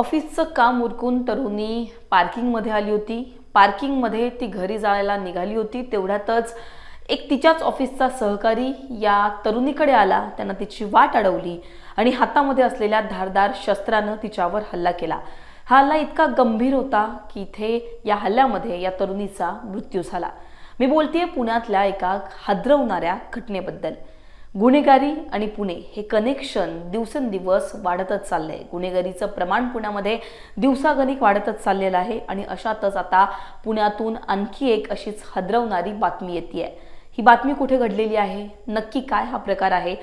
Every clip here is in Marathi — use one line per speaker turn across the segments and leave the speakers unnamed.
ऑफिसचं काम उरकून तरुणी पार्किंगमध्ये आली होती. पार्किंगमध्ये ती घरी जायला निघाली होती. तेवढ्यातच एक तिच्याच ऑफिसचा सहकारी या तरुणीकडे आला. त्यानं तिची वाट अडवली आणि हातामध्ये असलेल्या धारदार शस्त्रानं तिच्यावर हल्ला केला. हा हल्ला इतका गंभीर होता की इथे या हल्ल्यामध्ये या तरुणीचा मृत्यू झाला. मी बोलतेय पुण्यातल्या एका हादरवणाऱ्या घटनेबद्दल. गुन्हेगारी आणि पुणे हे कनेक्शन दिवसेंदिवस वाढतच चाललंय. गुन्हेगारीचं प्रमाण पुण्यामध्ये दिवसागणिक वाढतच चाललेलं आहे आणि अशातच आता पुण्यातून आणखी एक अशीच हदरवणारी बातमी येते ही बातमी कुठे घडलेली आहे? नक्की काय हा प्रकार आहे?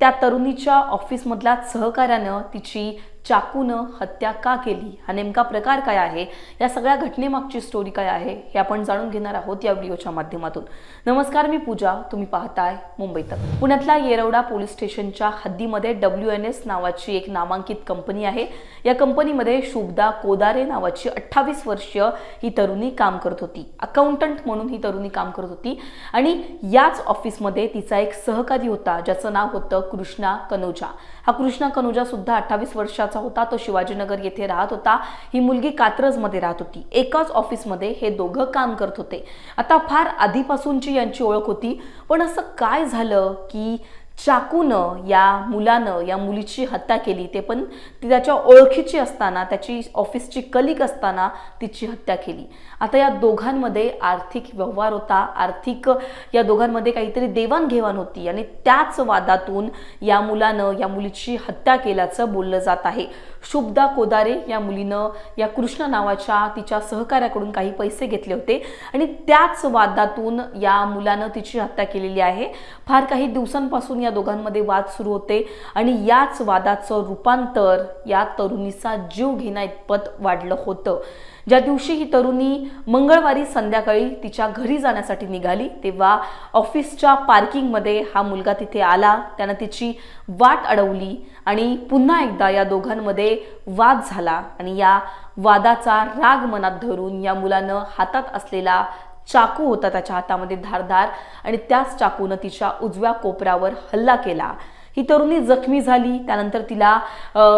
त्या तरुणीच्या ऑफिसमधल्या सहकार्यानं तिची चाकूनं हत्या का केली? हा नेमका प्रकार काय आहे? या सगळ्या घटनेमागची स्टोरी काय आहे? हे आपण जाणून घेणार आहोत या व्हिडिओच्या माध्यमातून. नमस्कार मी पूजा. तुम्ही पाहताय मुंबई तक. पुण्यातल्या येरवडा पोलीस स्टेशनच्या हद्दीमध्ये डब्ल्यू एन एस नावाची एक नामांकित कंपनी आहे. या कंपनीमध्ये शुभदा कोदारे नावाची अठ्ठावीस वर्षीय ही तरुणी काम करत होती. अकाउंटंट म्हणून ही तरुणी काम करत होती. आणि याच ऑफिसमध्ये तिचा एक सहकारी होता ज्याचं नाव होतं कृष्णा कनोजा. हा कृष्णा कनोजा सुद्धा अठ्ठावीस वर्षाचा होता तो शिवाजीनगर येथे राहत होता. ही मुलगी कात्रजमध्ये राहत होती. एकाच ऑफिसमध्ये हे दोघं काम करत होते. आता फार आधीपासूनची यांची ओळख होती. पण असं काय झालं की चाकूनं या मुलानं या मुलीची हत्या केली ते पण ती त्याच्या ओळखीची असताना त्याची ऑफिसची कलिक असताना तिची हत्या केली. आता या दोघांमध्ये आर्थिक व्यवहार होता. आर्थिक या दोघांमध्ये काहीतरी देवाणघेवाण होती आणि त्याच वादातून या मुलानं या मुलीची हत्या केल्याचं बोललं जात आहे. शुभदा कोदारे या मुलीनं या कृष्ण नावाच्या तिच्या सहकार्याकडून काही पैसे घेतले होते आणि त्याच वादातून या मुलानं तिची हत्या केलेली आहे. फार काही दिवसांपासून या दोघांमध्ये वाद सुरू होते आणि याच वादाचं रूपांतर या तरुणीचा जीव घेण्या इतपत वाढलं होतं. ज्या दिवशी ही तरुणी मंगळवारी संध्याकाळी तिच्या घरी जाण्यासाठी निघाली तेव्हा ऑफिसच्या पार्किंगमध्ये हा मुलगा तिथे आला. त्यानं तिची वाट अडवली आणि पुन्हा एकदा या दोघांमध्ये वाद झाला आणि या वादाचा राग मनात धरून या मुलानं हातात असलेला चाकू होता त्याच्या हातामध्ये धारधार आणि त्याच चाकूनं तिच्या उजव्या कोपऱ्यावर हल्ला केला. ही तरुणी जखमी झाली त्यानंतर तिला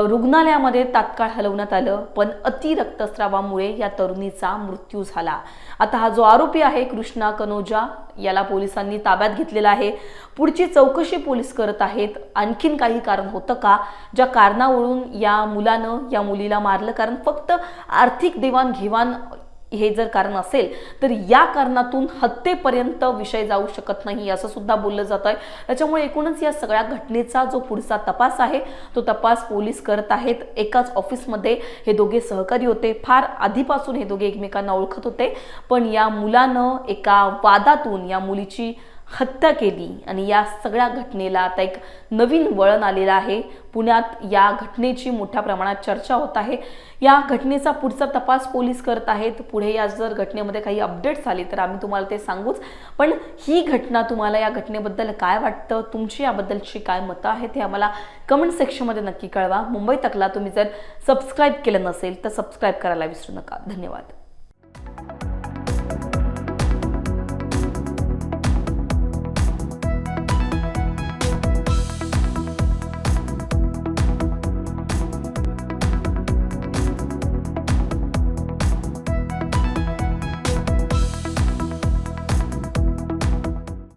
रुग्णालयामध्ये तात्काळ हलवण्यात आलं पण अति रक्तस्रावामुळे या तरुणीचा मृत्यू झाला. आता हा जो आरोपी आहे कृष्णा कनोजा याला पोलिसांनी ताब्यात घेतलेला आहे. पुढची चौकशी पोलीस करत आहेत. आणखीन काही कारण होतं का? ज्या कारणावरून या मुलानं या मुलीला मारलं? कारण फक्त आर्थिक देवाणघेवाण हे जर कारण असेल तर या कारणातून हत्येपर्यंत विषय जाऊ शकत नाही असं सुद्धा बोललं जात आहे. त्याच्यामुळे एकूणच या सगळ्या घटनेचा जो पुढचा तपास आहे तो तपास पोलीस करत आहेत. एकाच ऑफिसमध्ये हे दोघे सहकारी होते. फार आधीपासून हे दोघे एकमेकांना ओळखत होते. पण या मुलानं एका वादातून या मुलीची हत्या केली. आणि या सगळ्या घटनेला आता एक नवीन वळण आलेलं आहे. पुण्यात या घटनेची मोठ्या प्रमाणात चर्चा होत आहे. या घटनेचा पुढचा तपास पोलीस करत आहेत. पुढे या जर घटनेमध्ये काही अपडेट्स आले तर आम्ही तुम्हाला ते सांगूच. पण ही घटना तुम्हाला या घटनेबद्दल काय वाटतं? तुमची याबद्दलची काय मतं आहेत हे आम्हाला कमेंट सेक्शनमध्ये नक्की कळवा. मुंबई तकला तुम्ही जर सबस्क्राईब केलं नसेल तर सबस्क्राईब करायला विसरू नका. धन्यवाद.